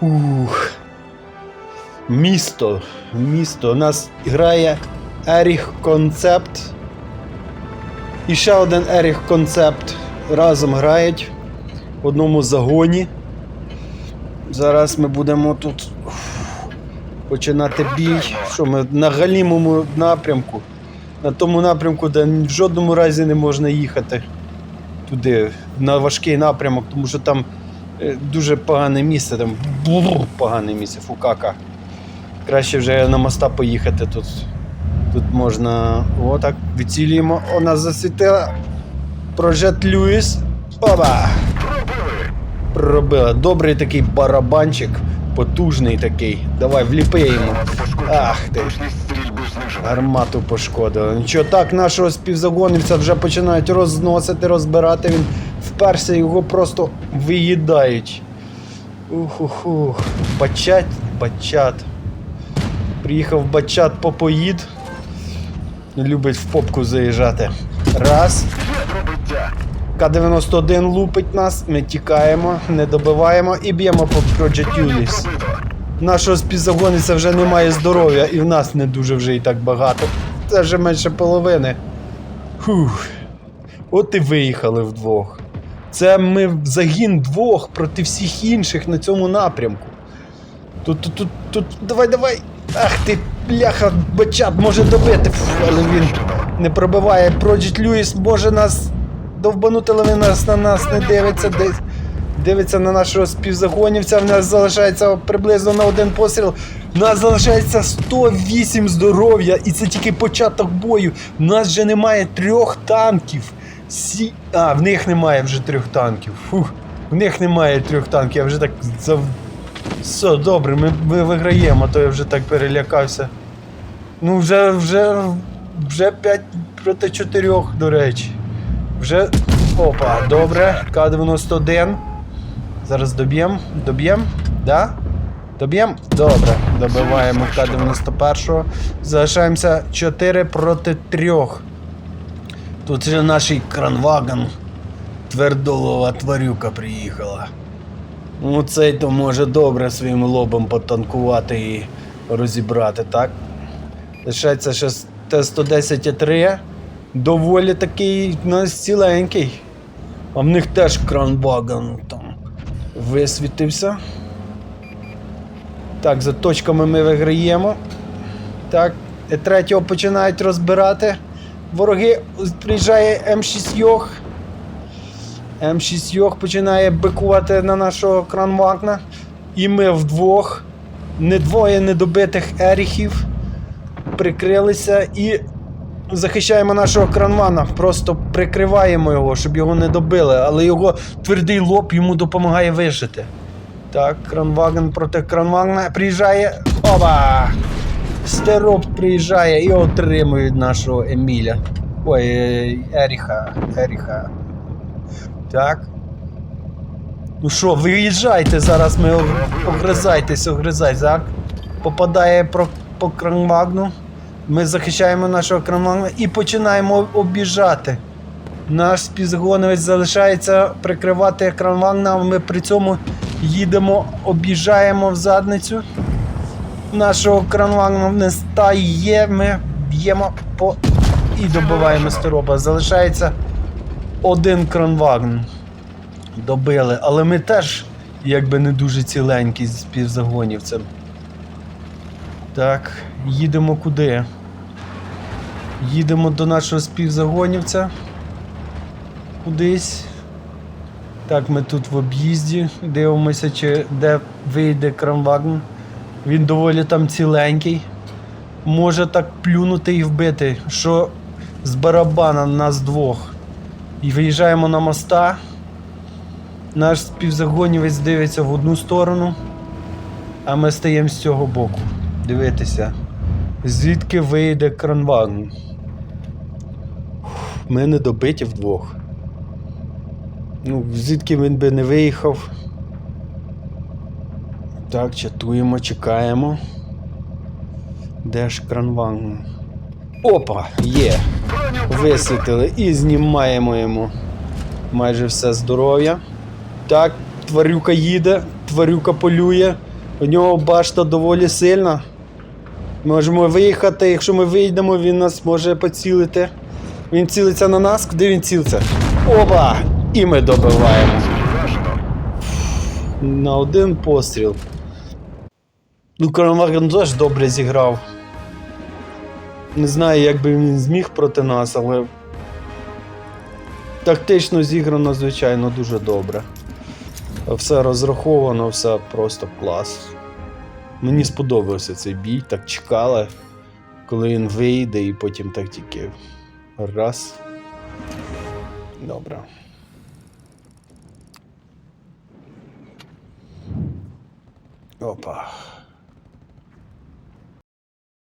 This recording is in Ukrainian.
Ух. Місто. Місто. У нас грає Еріх Концепт. І ще один Еріх Концепт. Разом грають в одному загоні. Зараз ми будемо тут починати бій. Що ми на галімому напрямку. На тому напрямку, де в жодному разі не можна їхати туди, на важкий напрямок, тому що там дуже погане місце, там погане місце, фукака. Краще вже на моста поїхати тут. Тут можна. О, так, відцілюємо. О, нас засвітила. Прожет Люїс. Оба! Пробила. Добрий такий барабанчик, потужний такий. Давай, вліпи йому. Ах ти. Гармату пошкодили. Нічого так, нашого співзагонівця вже починають розносити, розбирати. Він вперся, його просто виїдають. Ух-ух-ух. Бачат, бачат. Приїхав бачат попоїд. Любить в попку заїжджати. Раз. К-91 лупить нас, ми тікаємо, не добиваємо і б'ємо по пробито. Нашого співзагонниця вже немає здоров'я, і в нас не дуже вже і так багато. Це вже менше половини. Фух. От і виїхали вдвох. Це ми загін двох проти всіх інших на цьому напрямку. Тут, тут, тут, тут, давай, давай. Ах ти, бляха, бачат може добити. Фу, але він не пробиває. Project Lewis може нас довбанути, але він нас на нас не дивиться. Десь дивиться на нашого співзагонівця. В нас залишається приблизно на один постріл. У нас залишається 108 здоров'я, і це тільки початок бою. У нас вже немає трьох танків. Сі... А, в них немає вже трьох танків. Фух, в них немає трьох танків. Я вже так зав... Все, добре, ми, ми виграємо, а то я вже так перелякався. Ну, вже, вже, вже 5 проти 4, до речі. Вже. Опа, добре. К-91. Зараз доб'єм. Доб'єм? Да? Доб'єм? Добре. Добиваємо К-91. Залишаємося 4 проти 3. Тут же наш кранвагон. Твердолова тварюка приїхала. Ну, цей то може добре своїм лобом потанкувати і розібрати, так? Лишається ще Т-110-3. Доволі такий у ціленький. А в них теж кранвагон там висвітився. Так, за точками ми виграємо. Так, і третього починають розбирати. Вороги приїжджає М6 Йох. М6 Йох починає бикувати на нашого кранвагна. І ми вдвох, не двоє недобитих еріхів, прикрилися і захищаємо нашого кранвана. Просто прикриваємо його, щоб його не добили, але його твердий лоб йому допомагає вижити. Так, кранваген проти кранвагна приїжджає. Оба! Стероп приїжджає і отримує нашого Еміля. Ой, е, Еріха. Еріха. Так. Ну що, виїжджайте зараз, ми ог- огризайтесь, огризайтесь, так? Попадає про, по кранвагну. Ми захищаємо нашого кранвагна і починаємо обіжати. Наш співзагонець залишається прикривати кранвагна, ми при цьому їдемо, обіжаємо в задницю. Нашого кранвагна не стає, ми б'ємо по і добиваємо стероба. Залишається один кранвагн. Добили, але ми теж якби не дуже ціленькі з співзагонівцем. Так, їдемо куди? Їдемо до нашого співзагонівця. Кудись. Так, ми тут в об'їзді. Дивимося, чи де вийде крамвагн. Він доволі там ціленький. Може так плюнути і вбити, що з барабана нас двох. І виїжджаємо на моста. Наш співзагонівець дивиться в одну сторону, а ми стаємо з цього боку. Дивитися. Звідки вийде кранвагн? Ми не добиті вдвох. Ну, звідки він би не виїхав. Так, чатуємо, чекаємо. Де ж кранвагн? Опа, є. Висвітили і знімаємо йому майже все здоров'я. Так, тварюка їде. тварюка полює. У нього башта доволі сильна. Можемо виїхати, якщо ми вийдемо, він нас може поцілити. Він цілиться на нас, куди він цілиться? Опа! І ми добиваємо. На один постріл. Ну, Крамаген теж добре зіграв. Не знаю, як би він зміг проти нас, але. Тактично зіграно, звичайно, дуже добре. Все розраховано, все просто клас. Мені сподобався цей бій, так чекали, коли він вийде, і потім так тільки раз. Добре. Опа.